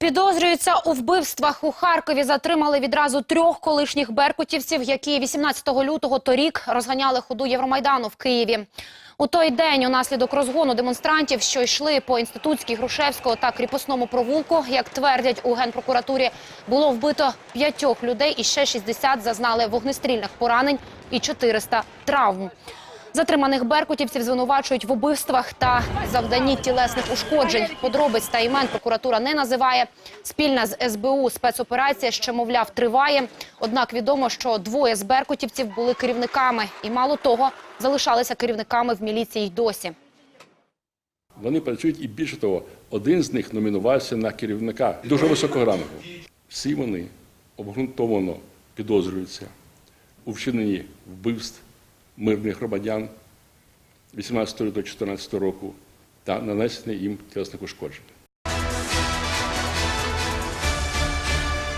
Підозрюються у вбивствах у Харкові. Затримали відразу трьох колишніх беркутівців, які 18 лютого торік розганяли ходу Євромайдану в Києві. У той день, унаслідок розгону демонстрантів, що йшли по інститутській Грушевського та кріпосному провулку, як твердять у генпрокуратурі, було вбито п'ятьох людей і ще 60 зазнали вогнестрільних поранень і 400 травм. Затриманих беркутівців звинувачують в убивствах та завданні тілесних ушкоджень. Подробиць та імен прокуратура не називає. Спільна з СБУ спецоперація ще, мовляв, триває. Однак відомо, що двоє з беркутівців були керівниками. І мало того, залишалися керівниками в міліції й досі. Вони працюють і більше того, один з них номінувався на керівника дуже високого рангу. Всі вони обґрунтовано підозрюються у вчиненні вбивств мирних громадян 18 до 14 року та нанесення їм тілесних ушкоджень.